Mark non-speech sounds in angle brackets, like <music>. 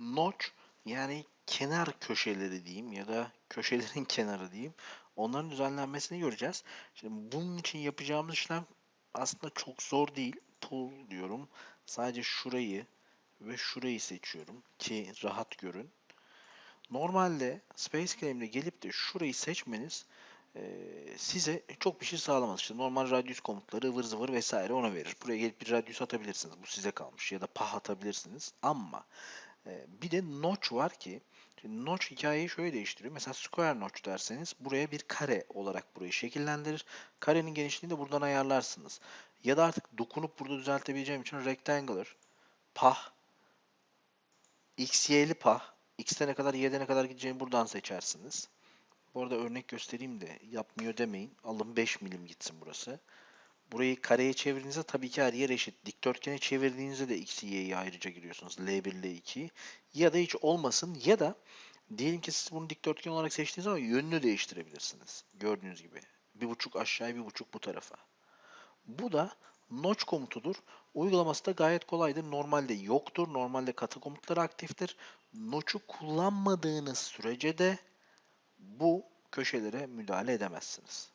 notch yani kenar köşeleri diyeyim ya da köşelerin <laughs> kenarı diyeyim. Onların düzenlenmesini göreceğiz. Şimdi bunun için yapacağımız işlem aslında çok zor değil. Pull diyorum. Sadece şurayı ve şurayı seçiyorum ki rahat görün. Normalde Space Claim'de gelip de şurayı seçmeniz eee, size çok bir şey sağlamaz. İşte normal radius komutları ıvır zıvır vesaire ona verir. Buraya gelip bir radius atabilirsiniz. Bu size kalmış. Ya da pah atabilirsiniz. Ama bir de notch var ki notch hikayeyi şöyle değiştiriyor. Mesela square notch derseniz buraya bir kare olarak burayı şekillendirir. Karenin genişliğini de buradan ayarlarsınız. Ya da artık dokunup burada düzeltebileceğim için rectangular, pah, xy'li pah, x'te ne kadar y'de ne kadar gideceğini buradan seçersiniz. Bu arada örnek göstereyim de yapmıyor demeyin. Alın 5 milim gitsin burası. Burayı kareye çevirdiğinizde tabii ki her yer eşit. Dikdörtgene çevirdiğinizde de x'i y'yi ayrıca giriyorsunuz. L1, L2'yi. Ya da hiç olmasın ya da diyelim ki siz bunu dikdörtgen olarak seçtiğiniz zaman yönünü değiştirebilirsiniz. Gördüğünüz gibi. Bir buçuk aşağıya bir buçuk bu tarafa. Bu da notch komutudur. Uygulaması da gayet kolaydır. Normalde yoktur. Normalde katı komutları aktiftir. Notch'u kullanmadığınız sürece de bu köşelere müdahale edemezsiniz.